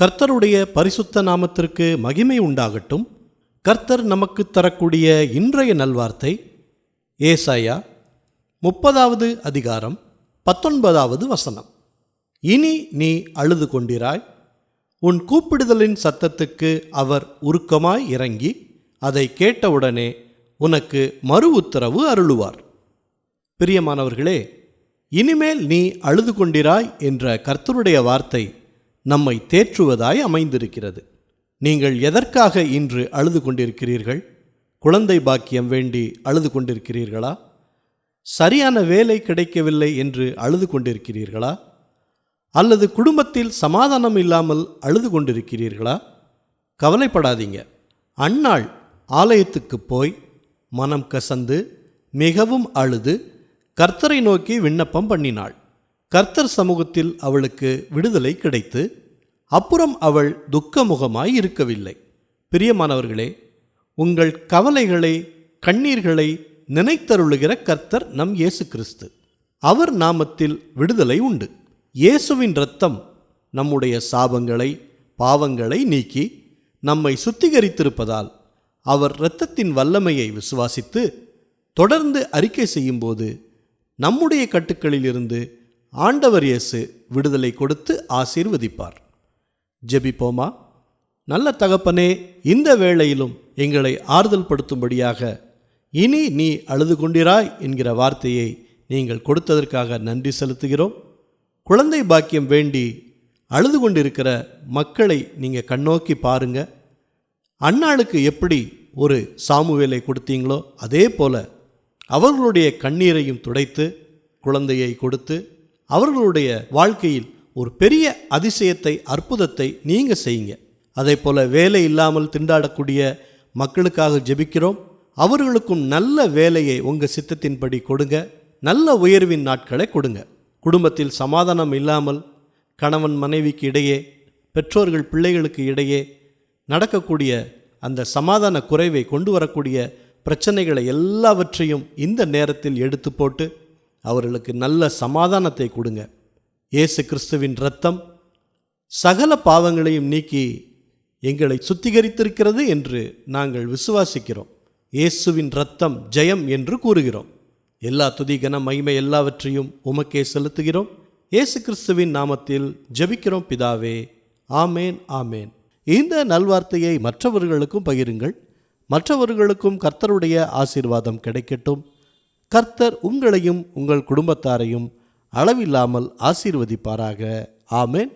கர்த்தருடைய பரிசுத்த நாமத்திற்கு மகிமை உண்டாகட்டும். கர்த்தர் நமக்கு தரக்கூடிய இன்றைய நல்வார்த்தை ஏசாயா முப்பதாவது அதிகாரம் பத்தொன்பதாவது வசனம். இனி நீ அழுது கொண்டிராய். உன் கூப்பிடுதலின் சத்தத்துக்கு அவர் உருக்கமாய் இறங்கி அதை கேட்டவுடனே உனக்கு மறு உத்தரவு அருளுவார். பிரியமானவர்களே இனிமேல் நீ அழுது கொண்டிராய் என்ற கர்த்தருடைய வார்த்தை நம்மை தேற்றுவதாய் அமைந்திருக்கிறது. நீங்கள் எதற்காக இன்று அழுது கொண்டிருக்கிறீர்கள்? குழந்தை பாக்கியம் வேண்டி அழுது கொண்டிருக்கிறீர்களா? சரியான வேலை கிடைக்கவில்லை என்று அழுது கொண்டிருக்கிறீர்களா? அல்லது குடும்பத்தில் சமாதானம் இல்லாமல் அழுது கொண்டிருக்கிறீர்களா? கவலைப்படாதீங்க. அன்னாள் ஆலயத்துக்கு போய் மனம் கசந்து மிகவும் அழுது கர்த்தரை நோக்கி விண்ணப்பம் பண்ணினாள். கர்த்தர் சமூகத்தில் அவளுக்கு விடுதலை கிடைத்து அப்புறம் அவள் துக்கமுகமாய் இருக்கவில்லை. பிரியமானவர்களே உங்கள் கவலைகளை கண்ணீர்களை நினைத்தருளுகிற கர்த்தர் நம் இயேசு கிறிஸ்து அவர் நாமத்தில் விடுதலை உண்டு. இயேசுவின் இரத்தம் நம்முடைய சாபங்களை பாவங்களை நீக்கி நம்மை சுத்திகரித்திருப்பதால் அவர் இரத்தத்தின் வல்லமையை விசுவாசித்து தொடர்ந்து அறிக்கை செய்யும்போது நம்முடைய கட்டுக்களிலிருந்து ஆண்டவர் இயேசு விடுதலை கொடுத்து ஆசீர்வதிப்பார். ஜெபிப்போமா? நல்ல தகப்பனே இந்த வேளையிலும் எங்களை ஆறுதல் படுத்தும்படியாக இனி நீ அழுது கொண்டிராய் என்கிற வார்த்தையை நீங்கள் கொடுத்ததற்காக நன்றி செலுத்துகிறோம். குழந்தை பாக்கியம் வேண்டி அழுது கொண்டிருக்கிற மக்களை நீங்கள் கண்ணோக்கி பாருங்க. அன்னாளுக்கு எப்படி ஒரு சாமுவேலை கொடுத்தீங்களோ அதே போல அவர்களுடைய கண்ணீரையும் துடைத்து குழந்தையை கொடுத்து அவர்களுடைய வாழ்க்கையில் ஒரு பெரிய அதிசயத்தை அற்புதத்தை நீங்கள் செய்யுங்க. அதே போல வேலை இல்லாமல் திண்டாடக்கூடிய மக்களுக்காக ஜெபிக்கிறோம். அவர்களுக்கும் நல்ல வேலையை உங்கள் சித்தத்தின்படி கொடுங்க. நல்ல உயர்வின் நாட்களை கொடுங்க. குடும்பத்தில் சமாதானம் இல்லாமல் கணவன் மனைவிக்கு இடையே பெற்றோர்கள் பிள்ளைகளுக்கு இடையே நடக்கக்கூடிய அந்த சமாதான குறைவை கொண்டு வரக்கூடிய பிரச்சனைகளை எல்லாவற்றையும் இந்த நேரத்தில் எடுத்து போட்டு அவர்களுக்கு நல்ல சமாதானத்தை கொடுங்க. இயேசு கிறிஸ்துவின் இரத்தம் சகல பாவங்களையும் நீக்கி எங்களை சுத்திகரித்திருக்கிறது என்று நாங்கள் விசுவாசிக்கிறோம். இயேசுவின் இரத்தம் ஜெயம் என்று கூறுகிறோம். எல்லா துதிகன மகிமை எல்லாவற்றையும் உமக்கே செலுத்துகிறோம். இயேசு கிறிஸ்துவின் நாமத்தில் ஜெபிக்கிறோம் பிதாவே. ஆமேன் ஆமேன். இந்த நல்வார்த்தையை மற்றவர்களுக்கும் பகிருங்கள். மற்றவர்களுக்கும் கர்த்தருடைய ஆசீர்வாதம் கிடைக்கட்டும். கர்த்தர் உங்களையும் உங்கள் குடும்பத்தாரையும் அளவில்லாமல் ஆசீர்வதிப்பாராக. ஆமேன்.